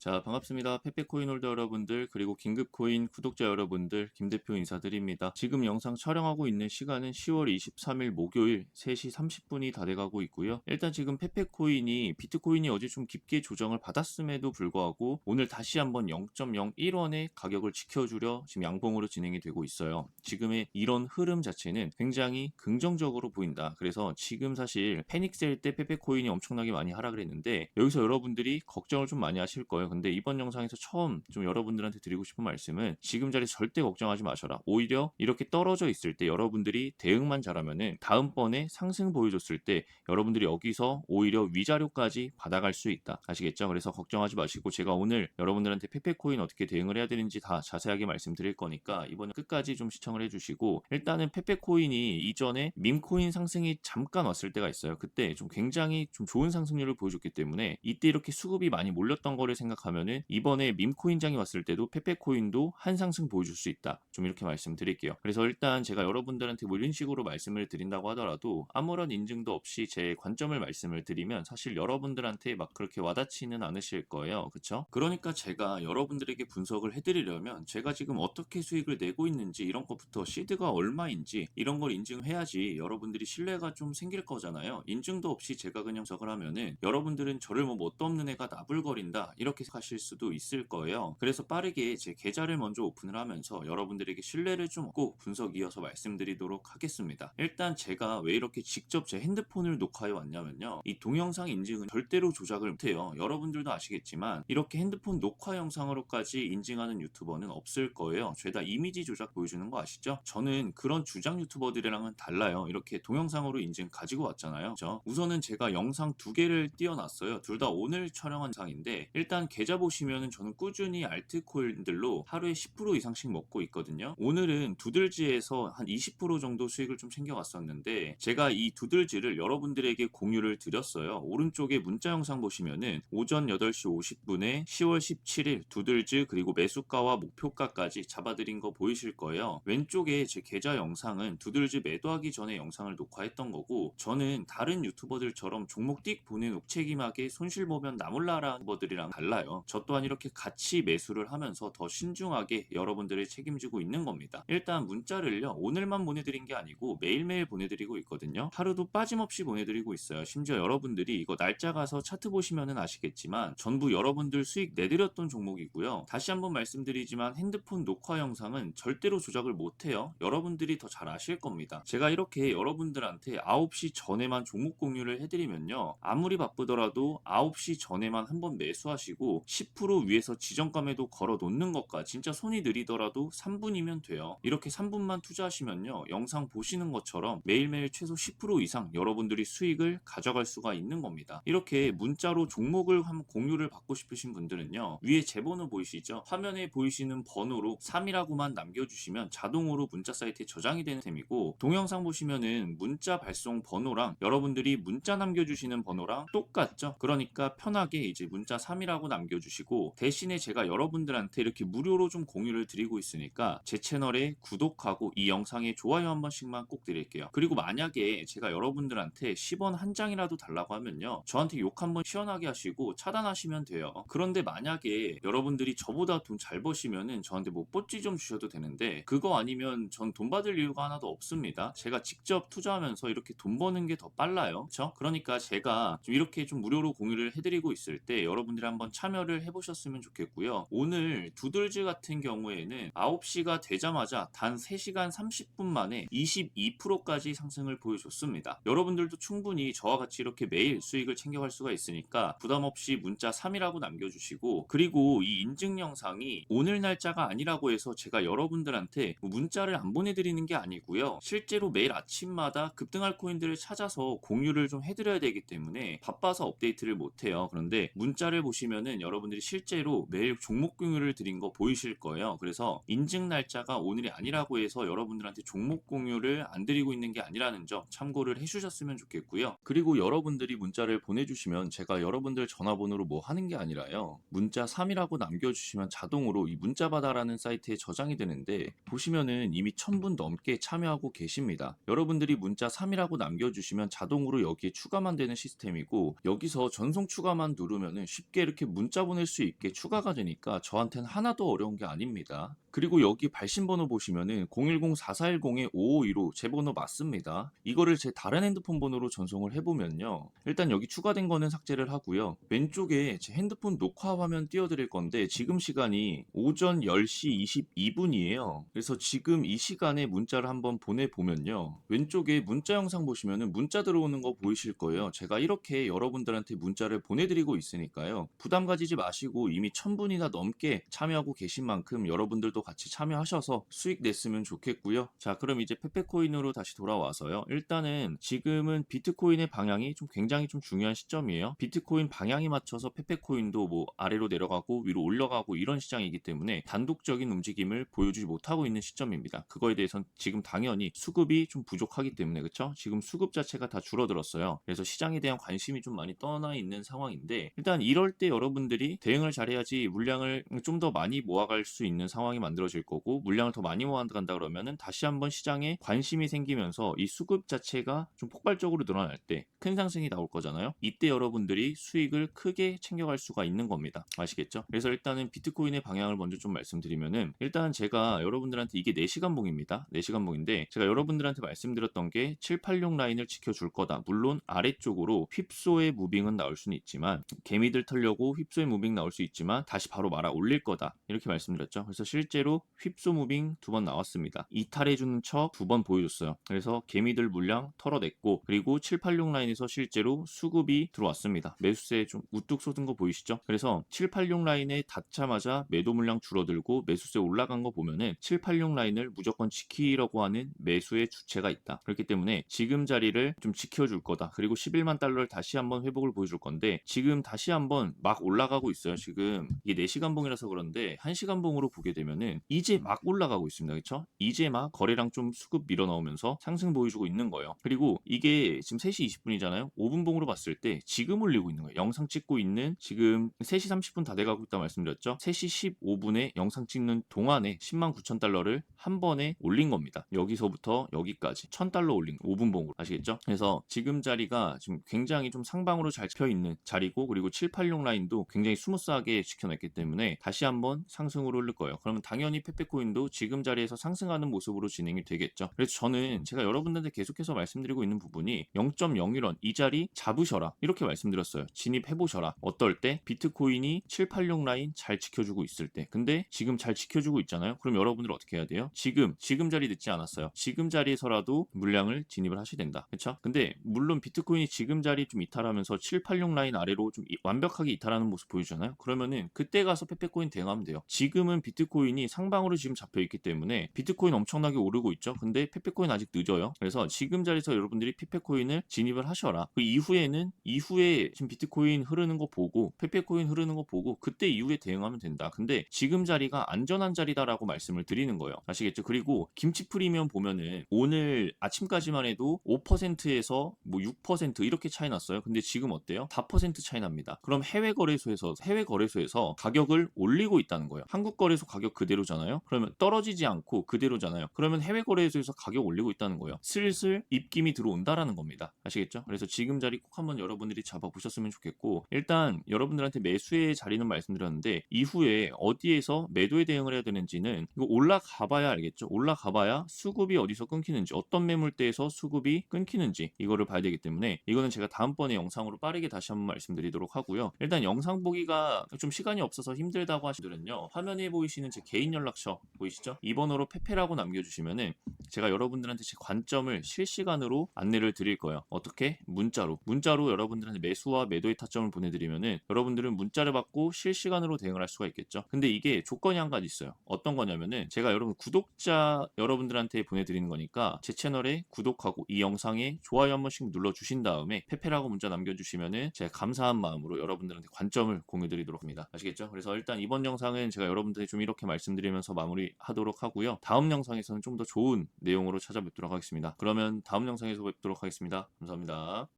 자, 반갑습니다. 페페코인 홀더 여러분들, 그리고 긴급코인 구독자 여러분들, 김 대표 인사드립니다. 지금 영상 촬영하고 있는 시간은 10월 23일 목요일 3시 30분이 다 돼가고 있고요. 일단 지금 페페코인이, 비트코인이 어제 좀 깊게 조정을 받았음에도 불구하고 오늘 다시 한번 0.01원의 가격을 지켜주려 지금 양봉으로 진행이 되고 있어요. 지금의 이런 흐름 자체는 굉장히 긍정적으로 보인다. 그래서 지금 사실 패닉셀 때 페페코인이 엄청나게 많이 하락을 했는데 여기서 여러분들이 걱정을 좀 많이 하실 거예요. 근데 이번 영상에서 처음 좀 여러분들한테 드리고 싶은 말씀은 지금 자리 절대 걱정하지 마셔라. 오히려 이렇게 떨어져 있을 때 여러분들이 대응만 잘하면은 다음번에 상승 보여줬을 때 여러분들이 여기서 오히려 위자료까지 받아갈 수 있다. 아시겠죠? 그래서 걱정하지 마시고 제가 오늘 여러분들한테 페페코인 어떻게 대응을 해야 되는지 다 자세하게 말씀드릴 거니까 이번에 끝까지 좀 시청을 해주시고 일단은 페페코인이 이전에 밈코인 상승이 잠깐 왔을 때가 있어요. 그때 좀 굉장히 좀 좋은 상승률을 보여줬기 때문에 이때 이렇게 수급이 많이 몰렸던 거를 생각 하면은 이번에 밈코인장이 왔을 때도 페페코인도 한 상승 보여줄 수 있다. 좀 이렇게 말씀드릴게요. 그래서 일단 제가 여러분들한테 뭐 이런 식으로 말씀을 드린다고 하더라도 아무런 인증도 없이 제 관점을 말씀을 드리면 사실 여러분들한테 막 그렇게 와닿지는 않으실 거예요. 그쵸? 그러니까 제가 여러분들에게 분석을 해드리려면 제가 지금 어떻게 수익을 내고 있는지 이런 것부터 시드가 얼마인지 이런 걸 인증해야지 여러분들이 신뢰가 좀 생길 거잖아요. 인증도 없이 제가 그냥 적을 하면은 여러분들은 저를 뭐 뭣도 없는 애가 나불거린다 이렇게 생각하실 수도 있을 거예요. 그래서 빠르게 제 계좌를 먼저 오픈을 하면서 여러분들에게 신뢰를 좀 얻고 분석 이어서 말씀드리도록 하겠습니다. 일단 제가 왜 이렇게 직접 제 핸드폰을 녹화해 왔냐면요. 이 동영상 인증은 절대로 조작을 못해요. 여러분들도 아시겠지만 이렇게 핸드폰 녹화 영상으로까지 인증하는 유튜버는 없을 거예요. 죄다 이미지 조작 보여주는 거 아시죠? 저는 그런 주장 유튜버들이랑은 달라요. 이렇게 동영상으로 인증 가지고 왔잖아요. 그죠? 우선은 제가 영상 두 개를 띄워놨어요. 둘 다 오늘 촬영한 상인데 일단 계좌 보시면은 저는 꾸준히 알트코인들로 하루에 10% 이상씩 먹고 있거든요. 오늘은 두들지에서 한 20% 정도 수익을 좀 챙겨왔었는데 제가 이 두들지를 여러분들에게 공유를 드렸어요. 오른쪽에 문자 영상 보시면은 오전 8시 50분에 10월 17일 두들즈 그리고 매수가와 목표가까지 잡아드린 거 보이실 거예요. 왼쪽에 제 계좌 영상은 두들즈 매도하기 전에 영상을 녹화했던 거고 저는 다른 유튜버들처럼 종목 띡 보내놓고 책임하게 손실 보면 나몰라라 유튜버들이랑 달라요. 저 또한 이렇게 같이 매수를 하면서 더 신중하게 여러분들을 책임지고 있는 겁니다. 일단 문자를요 오늘만 보내드린 게 아니고 매일매일 보내드리고 있거든요. 하루도 빠짐없이 보내드리고 있어요. 심지어 여러분들이 이거 날짜 가서 차트 보시면은 아시겠지만 전부 여러분들 수익 내드렸던 종목이고요. 다시 한번 말씀드리지만 핸드폰 녹화 영상은 절대로 조작을 못해요. 여러분들이 더 잘 아실 겁니다. 제가 이렇게 여러분들한테 9시 전에만 종목 공유를 해드리면요. 아무리 바쁘더라도 9시 전에만 한번 매수하시고 10% 위에서 지정감에도 걸어 놓는 것과 진짜 손이 느리더라도 3분이면 돼요. 이렇게 3분만 투자하시면요. 영상 보시는 것처럼 매일매일 최소 10% 이상 여러분들이 수익을 가져갈 수가 있는 겁니다. 이렇게 문자로 종목을 한번 공유를 받고 싶으신 분들은요. 위에 제 번호 보이시죠? 화면에 보이시는 번호로 3이라고만 남겨주시면 자동으로 문자 사이트에 저장이 되는 셈이고 동영상 보시면은 문자 발송 번호랑 여러분들이 문자 남겨주시는 번호랑 똑같죠? 그러니까 편하게 이제 문자 3이라고 남겨 주시고 대신에 제가 여러분들한테 이렇게 무료로 좀 공유를 드리고 있으니까 제 채널에 구독하고 이 영상에 좋아요 한 번씩만 꼭 드릴게요. 그리고 만약에 제가 여러분들한테 10원 한 장이라도 달라고 하면요. 저한테 욕 한번 시원하게 하시고 차단하시면 돼요. 그런데 만약에 여러분들이 저보다 돈 잘 버시면은 저한테 뭐 뽀찌 좀 주셔도 되는데 그거 아니면 전 돈 받을 이유가 하나도 없습니다. 제가 직접 투자하면서 이렇게 돈 버는 게 더 빨라요. 그렇죠? 그러니까 제가 좀 이렇게 좀 무료로 공유를 해드리고 있을 때 여러분들이 한번 참여 를 해보셨으면 좋겠고요. 오늘 두들즈 같은 경우에는 9시가 되자마자 단 3시간 30분 만에 22%까지 상승을 보여줬습니다. 여러분들도 충분히 저와 같이 이렇게 매일 수익을 챙겨갈 수가 있으니까 부담 없이 문자 3이라고 남겨주시고 그리고 이 인증 영상이 오늘 날짜가 아니라고 해서 제가 여러분들한테 뭐 문자를 안 보내드리는 게 아니고요. 실제로 매일 아침마다 급등할 코인들을 찾아서 공유를 좀 해드려야 되기 때문에 바빠서 업데이트를 못해요. 그런데 문자를 보시면은 여러분들이 실제로 매일 종목 공유를 드린 거 보이실 거예요. 그래서 인증 날짜가 오늘이 아니라고 해서 여러분들한테 종목 공유를 안 드리고 있는 게 아니라는 점 참고를 해주셨으면 좋겠고요. 그리고 여러분들이 문자를 보내주시면 제가 여러분들 전화번호로 뭐 하는 게 아니라요. 문자 3이라고 남겨주시면 자동으로 이 문자바다라는 사이트에 저장이 되는데 보시면은 이미 1000분 넘게 참여하고 계십니다. 여러분들이 문자 3이라고 남겨주시면 자동으로 여기에 추가만 되는 시스템이고 여기서 전송 추가만 누르면은 쉽게 이렇게 문자 문자 보낼 수 있게 추가가 되니까 저한테는 하나도 어려운 게 아닙니다. 그리고 여기 발신 번호 보시면은 010-4410-5515제 번호 맞습니다. 이거를 제 다른 핸드폰 번호로 전송을 해보면요. 일단 여기 추가된 거는 삭제를 하고요. 왼쪽에 제 핸드폰 녹화 화면 띄워드릴 건데 지금 시간이 오전 10시 22분이에요. 그래서 지금 이 시간에 문자를 한번 보내보면요. 왼쪽에 문자 영상 보시면은 문자 들어오는 거 보이실 거예요. 제가 이렇게 여러분들한테 문자를 보내드리고 있으니까요. 부담 가지 지 마시고 이미 1000분이나 넘게 참여하고 계신 만큼 여러분들도 같이 참여하셔서 수익 냈으면 좋겠고요. 자, 그럼 이제 페페코인으로 다시 돌아와서요. 일단은 지금은 비트코인의 방향이 좀 굉장히 좀 중요한 시점이에요. 비트코인 방향에 맞춰서 페페코인도 뭐 아래로 내려가고 위로 올라가고 이런 시장이기 때문에 단독적인 움직임을 보여주지 못하고 있는 시점입니다. 그거에 대해서는 지금 당연히 수급이 좀 부족하기 때문에 그쵸? 지금 수급 자체가 다 줄어들었어요. 그래서 시장에 대한 관심이 좀 많이 떠나 있는 상황인데 일단 이럴 때 여러분 들이 대응을 잘해야지 물량을 좀 더 많이 모아갈 수 있는 상황이 만들어질 거고 물량을 더 많이 모아간다 그러면은 다시 한번 시장에 관심이 생기면서 이 수급 자체가 좀 폭발적으로 늘어날 때 큰 상승이 나올 거잖아요. 이때 여러분들이 수익을 크게 챙겨갈 수가 있는 겁니다. 아시겠죠? 그래서 일단은 비트코인의 방향을 먼저 좀 말씀드리면은 일단 제가 여러분들한테 이게 4시간 봉입니다. 4시간 봉인데 제가 여러분들한테 말씀드렸던 게 786 라인을 지켜줄 거다. 물론 아래쪽으로 휩소의 무빙은 나올 수는 있지만 개미들 털려고 휩소 의 무빙 나올 수 있지만 다시 바로 말아 올릴 거다. 이렇게 말씀드렸죠. 그래서 실제로 휩소 무빙 두 번 나왔습니다. 이탈해주는 척 두 번 보여줬어요. 그래서 개미들 물량 털어냈고 그리고 786 라인에서 실제로 수급이 들어왔습니다. 매수세 좀 우뚝 솟은 거 보이시죠? 그래서 786 라인에 닿자마자 매도 물량 줄어들고 매수세 올라간 거 보면은 786 라인을 무조건 지키려고 하는 매수의 주체가 있다. 그렇기 때문에 지금 자리를 좀 지켜줄 거다. 그리고 11만 달러를 다시 한번 회복을 보여줄 건데 지금 다시 한번 막 올라가 고 있어요. 지금 이게 4시간 봉이라서 그런데 1시간 봉으로 보게 되면은 이제 막 올라가고 있습니다. 그렇죠? 이제 막 거래량 좀 수급 밀어 넣으면서 상승 보여주고 있는 거예요. 그리고 이게 지금 3시 20분이잖아요. 5분 봉으로 봤을 때 지금 올리고 있는 거예요. 영상 찍고 있는 지금 3시 30분 다 돼가고 있다 말씀드렸죠. 3시 15분에 영상 찍는 동안에 10만 9천 달러를 한 번에 올린 겁니다. 여기서부터 여기까지 1000달러 올린 거, 5분 봉으로 아시겠죠? 그래서 지금 자리가 지금 굉장히 좀 상방으로 잘 찍혀 있는 자리고 그리고 786 라인도 굉장히 스무스하게 지켜냈기 때문에 다시 한번 상승으로 오를 거예요. 그러면 당연히 페페코인도 지금 자리에서 상승하는 모습으로 진행이 되겠죠. 그래서 저는 제가 여러분들한테 계속해서 말씀드리고 있는 부분이 0.01원 이 자리 잡으셔라 이렇게 말씀드렸어요. 진입해 보셔라. 어떨 때 비트코인이 786 라인 잘 지켜주고 있을 때. 근데 지금 잘 지켜주고 있잖아요. 그럼 여러분들 어떻게 해야 돼요? 지금 지금 자리 늦지 않았어요. 지금 자리에서라도 물량을 진입을 하셔야 된다. 그렇죠? 근데 물론 비트코인이 지금 자리 좀 이탈하면서 786 라인 아래로 좀 이- 완벽하게 이탈하는 모습 보여주잖아요. 그러면은 그때 가서 페페코인 대응하면 돼요. 지금은 비트코인이 상방으로 지금 잡혀 있기 때문에 비트코인 엄청나게 오르고 있죠. 근데 페페코인 아직 늦어요. 그래서 지금 자리에서 여러분들이 페페코인을 진입을 하셔라. 그 이후에는 이후에 지금 비트코인 흐르는 거 보고 페페코인 흐르는 거 보고 그때 이후에 대응하면 된다. 근데 지금 자리가 안전한 자리다라고 말씀을 드리는 거예요. 아시겠죠? 그리고 김치 프리미엄 보면은 오늘 아침까지만 해도 5%에서 뭐 6% 이렇게 차이 났어요. 근데 지금 어때요? 4% 차이 납니다. 그럼 해외 거래소 에서 해외 거래소에서 가격을 올리고 있다는 거예요. 한국 거래소 가격 그대로잖아요. 그러면 떨어지지 않고 그대로잖아요. 그러면 해외 거래소에서 가격 올리고 있다는 거예요. 슬슬 입김이 들어온다라는 겁니다. 아시겠죠? 그래서 지금 자리 꼭 한번 여러분들이 잡아보셨으면 좋겠고 일단 여러분들한테 매수의 자리는 말씀드렸는데 이후에 어디에서 매도에 대응을 해야 되는지는 이거 올라가봐야 알겠죠? 올라가봐야 수급이 어디서 끊기는지 어떤 매물대에서 수급이 끊기는지 이거를 봐야 되기 때문에 이거는 제가 다음번에 영상으로 빠르게 다시 한번 말씀드리도록 하고요. 일단 영상 보기가 좀 시간이 없어서 힘들다고 하시더는요. 화면에 보이시는 제 개인 연락처 보이시죠? 이 번호로 페페라고 남겨주시면은 제가 여러분들한테 제 관점을 실시간으로 안내를 드릴 거예요. 어떻게? 문자로. 문자로 여러분들한테 매수와 매도의 타점을 보내드리면은 여러분들은 문자를 받고 실시간으로 대응을 할 수가 있겠죠. 근데 이게 조건이 한 가지 있어요. 어떤 거냐면은 제가 여러분 구독자 여러분들한테 보내드리는 거니까 제 채널에 구독하고 이 영상에 좋아요 한 번씩 눌러주신 다음에 페페라고 문자 남겨주시면은 제가 감사한 마음으로 여러분들한테 관 점을 공유 드리도록 합니다. 아시겠죠? 그래서 일단 이번 영상은 제가 여러분들이 좀 이렇게 말씀드리면서 마무리 하도록 하고요. 다음 영상에서는 좀 더 좋은 내용으로 찾아뵙도록 하겠습니다. 그러면 다음 영상에서 뵙도록 하겠습니다. 감사합니다.